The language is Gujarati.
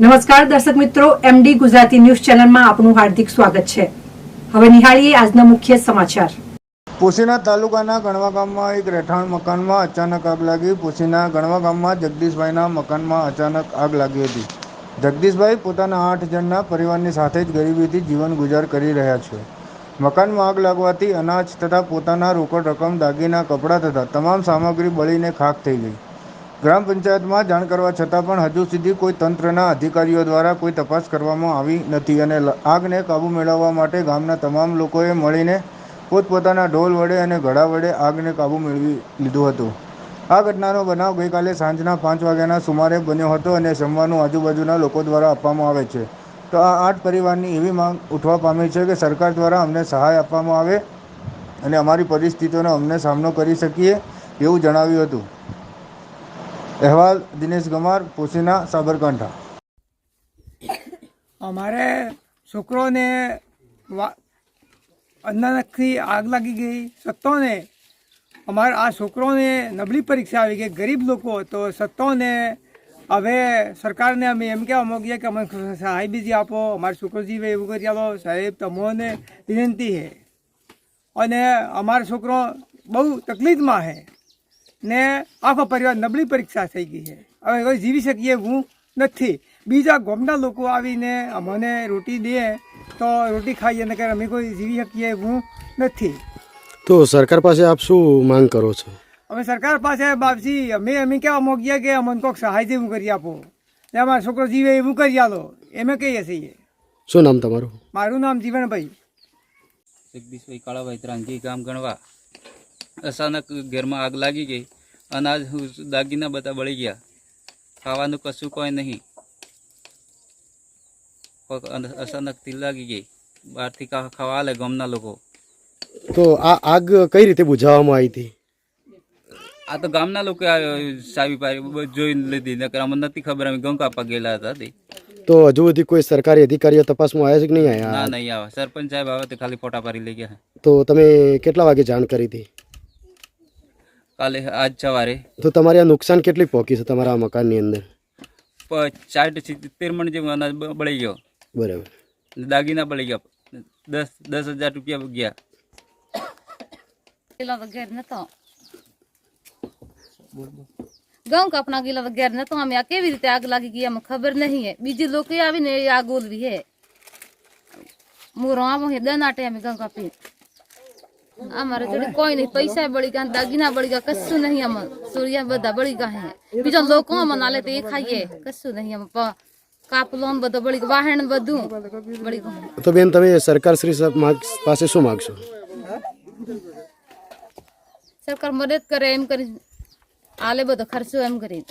નમસ્કાર, દર્શક મિત્રો એમડી ગુજરાતી ન્યૂઝ ચેનલમાં આપનું હાર્દિક સ્વાગત છે. હવે નિહાળીએ આજના મુખ્ય સમાચાર. પોશીના તાલુકાના ગણવા ગામમાં એક રહેઠાણ મકાનમાં અચાનક આગ લાગી. પોશીના ગણવા ગામમાં જગદીશભાઈના મકાનમાં અચાનક આગ લાગી હતી. જગદીશભાઈ પોતાના આઠ જણના પરિવારની સાથે જ ગરીબીથી જીવન ગુજાર કરી રહ્યા છે. મકાનમાં આગ લાગવાથી અનાજ તથા પોતાના રોકડ રકમ દાગીના, કપડાં તથા તમામ સામગ્રી બળીને ખાખ થઈ ગઈ. ગ્રામ પંચાયતમાં જાણ કરવા છતાં પણ હજુ સુધી કોઈ તંત્રના અધિકારીઓ દ્વારા કોઈ તપાસ કરવામાં આવી નથી અને આગને કાબૂ મેળવવા માટે ગામના તમામ લોકોએ મળીને પોતપોતાના ઢોલ વડે અને ઘડા વડે આગને કાબૂ મેળવી લીધું હતું. આ ઘટનાનો બનાવ ગઈકાલે સાંજના પાંચ વાગ્યાના સુમારે બન્યો હતો અને જમવાનું આજુબાજુના લોકો દ્વારા આપવામાં આવે છે. તો આ આઠ પરિવારની એવી માંગ ઉઠવા પામી છે કે સરકાર દ્વારા અમને સહાય આપવામાં આવે અને અમારી પરિસ્થિતિઓનો અમને સામનો કરી શકીએ એવું જણાવ્યું હતું. અહેવાલ દિનેશ ગમાર પોશીના સાબરકાંઠા. અમારે છોકરોને અચાનકથી આગ લાગી ગઈ, સત્તોને. અમારે આ છોકરોને નબળી પરીક્ષા આવી ગઈ, ગરીબ લોકો, તો સત્તોને હવે સરકારને અમે એમ કહેવા માંગીએ કે અમને સહાય બીજી આપો. અમારા છોકરોજી એવું કરી આપો સાહેબ, તમોને વિનંતી છે અને અમારો છોકરો બહુ તકલીફમાં છે ને આખો પરિવાર નબળી પરીક્ષા થઈ ગઈ છે. હવે કોઈ જીવી શકીએ હું નથી. બીજા ગામના લોકો આવીને અમને રોટી દે તો રોટી ખાઈએ ને અમે કોઈ જીવી શકીએ હું નથી. તો સરકાર પાસે આપ શું માંગ કરો છો? અમે સરકાર પાસે બાપજી અમે અમે કહેવા માંગીએ કે અમને કોઈક સહાય જેવું કરી આપો. ને અમારો છોકરો જીવે એવું કરી આલો. એમે કહીએ છીએ. શું નામ તમારું? મારું નામ જીવનભાઈ. જગદીશભાઈ કાળાભાઈ ત્રાંજી ગામ ગણવા. અચાનક ઘેરમાં આગ લાગી ગઈ અનાજ દાગીના બધા બળી ગયા. ખાવાનું કશું કોઈ નહીં. અચાનક તીલ લાગી ગઈ. બહારથી ખાવા લે ગામના લોકો. તો આ આગ કઈ રીતે બુઝાવવામાં આવી હતી? આ તો ગામના લોકો સાવી પારી જોઈ લીધી નકર અમને નથી ખબર અમે ગમ કાપા ગયેલા હતા તે. તો હજુ સુધી કોઈ સરકારી અધિકારીઓ તપાસમાં આવ્યા છે કે નહીં ના નહીં આવે સરપંચ સાહેબ આવે તો ખાલી ફોટા પાડી લઈ ગયા તો તમે કેટલા વાગે જાણ કરી હતી? કાલે આજ સવારે તો તમારે આ નુકસાન કેટલી પહોંચી છે તમારા આ મકાનની અંદર? પ- સાઠ સિત્તેર મણ જેવું અનાજ બ- બળી ગયો. બરાબર. દાગીના બળી ગયા. દસ દસ હજાર રૂપિયા ગયા. ગયેલા તો ઘેર નતો. ઘઉં કાપના ગયેલા તો ઘેર નતો. અમે આ કેવી રીતે આગ લાગી ગઈ અમને ખબર નહીં હે. બીજી લોકો આવીને એ આગ ઓલવી હે. હું રવામાં હે દનાટે અમે ઘઉં કાપી અમારે જોડે કોઈ નહીં. પૈસા બળી ગયા દાગીના બળી ગયા કશું નહીં અમે સૂર્યા બધા બળી ગયા હે. બીજા લોકો અમને આલે તો એ ખાઈએ. કશું નહીં અમે કાપલોન કાપલો બધો બળી ગયો વાહણ બધું. બળી ગયું તો બેન તમે સરકાર શ્રી પાસે શું માગશો? સરકાર મદદ કરે એમ કરી આલે બધો ખર્ચો એમ કરી